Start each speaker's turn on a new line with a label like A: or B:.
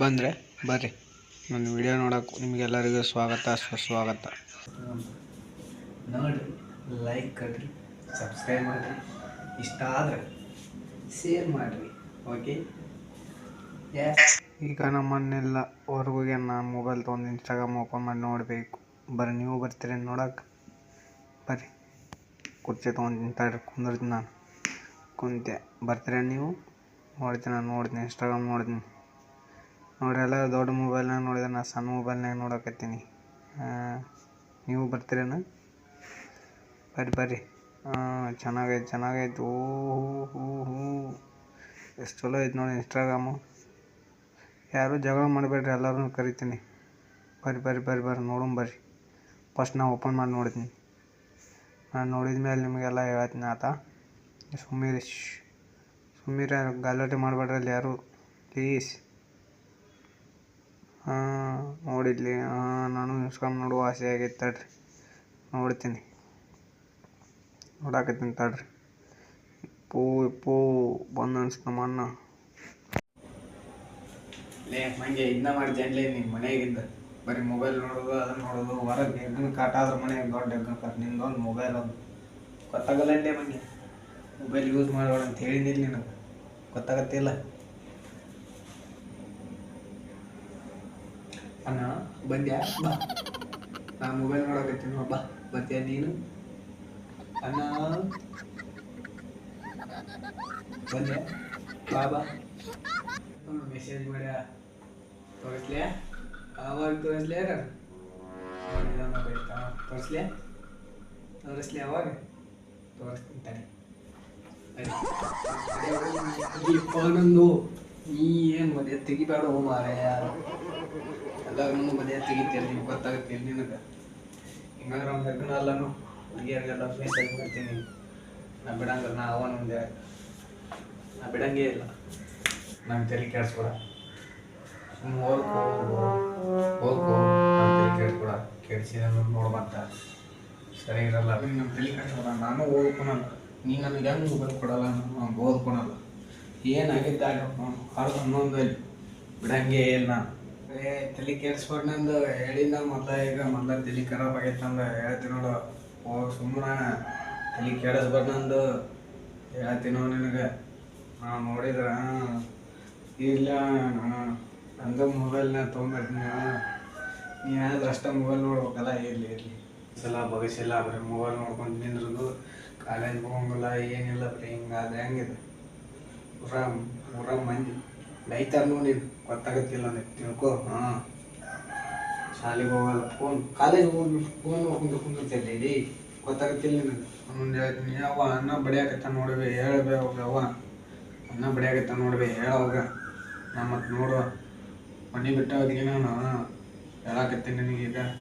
A: ಬಂದರೆ ಬರ್ರಿ. ನನ್ನ ವಿಡಿಯೋ ನೋಡೋಕೆ ನಿಮಗೆಲ್ಲರಿಗೂ ಸ್ವಾಗತ ಸುಸ್ವಾಗತ.
B: ನೋಡಿ ಲೈಕ್ ಕೊಡ್ರಿ ಸಬ್ಸ್ಕ್ರೈಬ್ ಮಾಡಿರಿ. ಇಷ್ಟ ಆದರೆ ಶೇರ್ ಮಾಡಿರಿ ಓಕೆ
A: ಈಗ ನಮ್ಮನ್ನೆಲ್ಲ ಹೊರಗೋಗಿ ನಾನು ಮೊಬೈಲ್ ತೊಗೊಂಡು ಇನ್ಸ್ಟಾಗ್ರಾಮ್ ಓಪನ್ ಮಾಡಿ ನೋಡಬೇಕು. ಬರ್ರಿ ನೀವು ಬರ್ತೀರಿ ನೋಡಕ್ಕೆ ಬರ್ರಿ. ಕುರ್ಚಿ ತೊಗೊಂಡು ನಿಂತಾಡ್ರಿ ಕುಂದಿರ್ತೀನಿ ನಾನು. ಕುಂತೆ ಬರ್ತೀರ ನೀವು? ನೋಡ್ತೀನಿ ನಾನು ನೋಡ್ತೀನಿ ಇನ್ಸ್ಟಾಗ್ರಾಮ್ ನೋಡ್ತೀನಿ. ನೋಡ್ರಿ ಎಲ್ಲ ದೊಡ್ಡ ಮೊಬೈಲ್ನಾಗ ನೋಡಿದ್ರೆ ನಾನು ಸಣ್ಣ ಮೊಬೈಲ್ನಾಗ ನೋಡಕತ್ತೀನಿ. ನೀವು ಬರ್ತೀರೇನು? ಬರ್ರಿ ಬರ್ರಿ. ಚೆನ್ನಾಗೈತೆ ಚೆನ್ನಾಗೈತೆ. ಓ, ಹೂ ಹೂ ಎಷ್ಟು ಚಲೋ ಐತೆ ನೋಡಿ ಇನ್ಸ್ಟಾಗ್ರಾಮು ಯಾರೂ ಜಗಳ ಮಾಡಬೇಡ್ರಿ ಎಲ್ಲರೂ ಕರಿತೀನಿ. ಬರ್ರಿ ಬರ್ರಿ ಬರ್ರಿ ಬರ್ರಿ. ನೋಡೋಣ ಬರ್ರಿ. ಫಸ್ಟ್ ನಾ ಓಪನ್ ಮಾಡಿ ನೋಡ್ತೀನಿ. ನಾನು ನೋಡಿದ ಮೇಲೆ ನಿಮಗೆಲ್ಲ ಹೇಳ್ತೀನಿ ಆತ. ಸುಮ್ಮೀರಿ ಸುಮ್ಮೀರ ಗಲಾಟೆ ಮಾಡಬೇಡ್ರಿ ಅಲ್ಲಿ ಯಾರು. ಪ್ಲೀಸ್ ಹಾಂ, ನೋಡಿದ್ಲಿ. ಹಾಂ, ನಾನು ಇನ್ಸ್ಕಾಮ್ ನೋಡುವ ಆಸೆ ಆಗೈತೆ ತಡ್ರಿ. ನೋಡ್ತೀನಿ. ನೋಡಾಕತ್ತೀನಿ ತಡ್ರಿ. ಇಪ್ಪು ಇಪ್ಪು ಬಂದು ಅನ್ಸ್ತು ನಮ್ಮ ಅಣ್ಣ
B: ಲೇ, ಹಂಗೆ ಇದನ್ನ ಮಾಡ್ತೇನ್ಲೇ ನಿಮ್ಮ ಮನೆಗಿಂದ. ಬರೀ ಮೊಬೈಲ್ ನೋಡೋದು ಅದನ್ನ ನೋಡೋದು, ಹೊರಗೆ ಹೆಗ್ಗನ ಕಾಟ ಆದ್ರೆ ಮನೆ ದೊಡ್ಡ ಹೆಗ್ಗನ ಕಾಟ. ನಿಂದೊಂದು ಮೊಬೈಲ್ ಅದು. ಗೊತ್ತಾಗಲ್ಲೇ ಮಂಗೆ ಮೊಬೈಲ್ ಯೂಸ್ ಮಾಡೋಣ ಅಂತ ಹೇಳಿದ್ನಿಲ್ಲ ನಿನಗೆ. ಗೊತ್ತಾಗತ್ತಿಲ್ಲ. ಅಣ್ಣ, ಬಂದ್ಯಾ? ಬಾ. ನಾ ಮೊಬೈಲ್ ನೋಡಕತ್ತೀನಿ ಬಾ. ಬರ್ತೀಯ ನೀನು? ಅಣ್ಣ? ಬಂದ್ಯಾ? ಬಾ ಬಾ. ಮೆಸೇಜ್ ಮಾಡ್ಯಾ? ತೋರಿಸ್ಲೆ ಅವಾಗ ತೋರಿಸ್ಲೆ ತೋರಿಸ್ಲೆ ತೋರಿಸ್ಲೆ ಅವಾಗ ತೋರಿಸ್ತೀನಿ ಫೋನ್ ಫೋನನ್ನು ನೀ ಏನು ಮದುವೆ ತೆಗಿಬೇಡ ಹೋ ಯಾರು? ಎಲ್ಲರೂ ಮದುವೆ ತೆಗಿತೀರಿ ನಿಮ್ಗೆ ಗೊತ್ತಾಗುತ್ತೆ ನಿನಗೆ. ಹಿಂಗಂದ್ರೆ ಅವ್ನ ಹೆಗ್ಗನ ಅಲ್ಲನು, ಹುಡುಗಿಯರಿಗೆಲ್ಲ ಮೆಸೇಜ್ ಬಿಡ್ತೀನಿ ನಾ ಬಿಡಂಗಿಲ್ಲ, ನಾ ಅವನ ಮುಂದೆ. ನಾ ಬಿಡಂಗೇ ಇಲ್ಲ. ನಂಗೆ ತಲೆ ಕೆಡಿಸ್ಬೇಡ ಸುಮ್ಮನೆ ಹೋಗ್ಕೋ ಹೋಗ್ಕೋ. ನಂಗೆ ತಲೆ ಕೆಡಿಸ್ಬೇಡ ಕೆಡಿಸಿದ ನೋಡ್ಬಂತ ಸರಿ ಇರಲ್ಲ. ನಮ್ಮ ತಲೆ ಕೆಡಿಸ್ಬೇಡ ನಾನು ಓದ್ಕೊಳಲ್ಲ. ನೀ ನನಗೆ ಹೆಂಗೆ ಮೊಬೈಲ್ ಕೊಡಲ್ಲ ನಾನು ಓದ್ಕೊಳಲ್ಲ. ಏನಾಗಿದ್ದಾಗ ಹೊರಗೆ ಹನ್ನೊಂದು ಬಿಡಂಗೆ ಇಲ್ಲ. ಏ, ತಲೆ ಕೆಡ್ಸ್ಬಾರ್ದಂದು ಹೇಳಿದ ಮೊದಲ ಈಗ ಮೊದಲ ತಲೆ ಖರಾಬ್ ಆಗೈತಂದು ಹೇಳ್ತೀನಿ ನೋಡು. ಓ ಸುಮ್ಮನೆ ತಲೆ ಕೆಡಿಸ್ಬಾರ್ದಂದು ಹೇಳ್ತೀನೋ ನಿನಗೆ. ನಾವು ನೋಡಿದ್ರ, ಇಲ್ಲ, ನಂದು ಮೊಬೈಲ್ನ ತೊಗೊಂಬರ್ತೀನಿ. ನೀ ಏನಾದ್ರೂ ಅಷ್ಟೇ ಮೊಬೈಲ್ ನೋಡ್ಬೇಕಲ್ಲ, ಇರಲಿ ಇರಲಿ. ಸಲ ಬಗಸಿಲ್ಲ ಬರೀ ಮೊಬೈಲ್ ನೋಡ್ಕೊಂಡು ನಿಂದ್ರದು. ಕಾಲೇಜ್ ಹೋಗಂಗಿಲ್ಲ, ಏನಿಲ್ಲ, ಬರೀ ಹಿಂಗಾದ್ರೆ ಹೆಂಗಿದೆ? ಊರ ಊರ ಮಂದಿ ಬೈತಾರ ನೋಡಿ ಗೊತ್ತಾಗತ್ತಿಲ್ಲ ನನಗೆ ತಿಳ್ಕೊ. ಹಾಂ. ಶಾಲೆಗೆ ಹೋಗಲ್ಲ. ಫೋನ್ ಕಾಲೇಜ್ ಹೋಗಿ ಫೋನ್ ನೋಡ್ಕೊಂಡು ಕುಂದಿರ್ತೈತೆ ಇಡೀ ಗೊತ್ತಾಗತ್ತಿಲ್ಲ ನಿನಗೆ. ಯಾವ ಅನ್ನ ಬಡಿಯಾಕತ್ತ ನೋಡ್ಬೇ, ಹೇಳ್ಬೇ ಅವ್ವ. ಅನ್ನ ಬಡಿಯಾಕತ್ತ ನೋಡ್ಬೇ ಹೇಳವಾಗ ನಾ ಮತ್ತೆ ನೋಡುವ. ಮನೆ ಬಿಟ್ಟ ಅದಕ್ಕೆ ನಾನು ಹೇಳಾಕತ್ತೀನಿ ನಿನಗೀಗ.